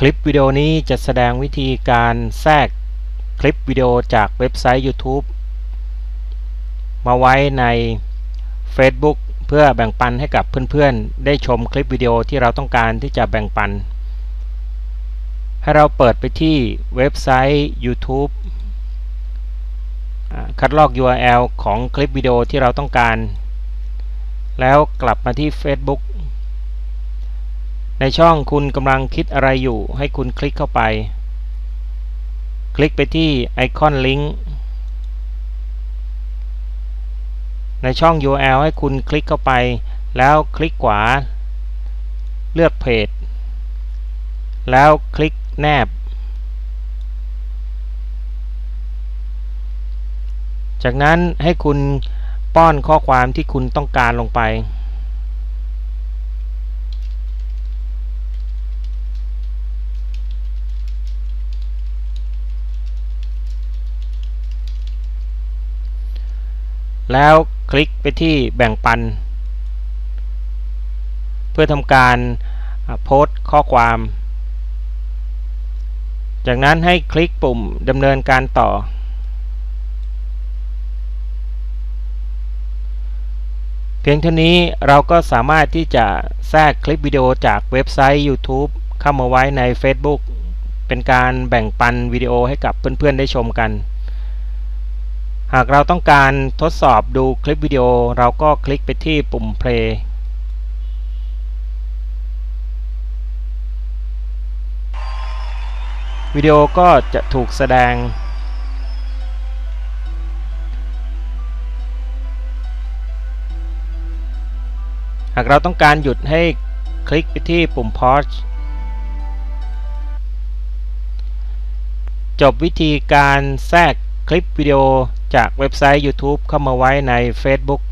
คลิปวิดีโอนี้จะแสดงวิธีการแทรกคลิปวิดีโอจากเว็บไซต์ YouTube มาไว้ใน Facebook เพื่อแบ่งปันให้กับเพื่อนๆ ได้ชมคลิปวิดีโอที่เราต้องการที่จะแบ่งปัน ให้เราเปิดไปที่เว็บไซต์ YouTube คัดลอก URL ของคลิปวิดีโอที่เราต้องการ แล้วกลับมาที่ Facebook ในช่องคุณกำลังคิดอะไรอยู่ ให้คุณคลิกเข้าไป คลิกไปที่ไอคอนลิงก์ในช่อง URL ให้คุณคลิกเข้าไป แล้วคลิกขวา เลือกเพจ แล้วคลิกแนบ จากนั้นให้คุณป้อนข้อความที่คุณต้องการลงไป แล้วคลิกไปที่แบ่งปัน เพื่อทำการโพสต์ข้อความ จากนั้นให้คลิกปุ่มดำเนินการต่อ เพียงเท่านี้เราก็สามารถที่จะแทรกคลิปวิดีโอจากเว็บไซต์ YouTube เข้ามาไว้ใน Facebook เป็นการแบ่งปันวิดีโอให้กับเพื่อนๆได้ชมกัน หากเราต้องการทดสอบดูคลิปวิดีโอเราก็คลิกไปที่ปุ่ม play วิดีโอก็จะถูกแสดง หากเราต้องการหยุดให้คลิกไปที่ปุ่ม pause จบวิธีการแทรกคลิปวิดีโอ จากเว็บไซต์ YouTube เข้ามาไว้ใน Facebook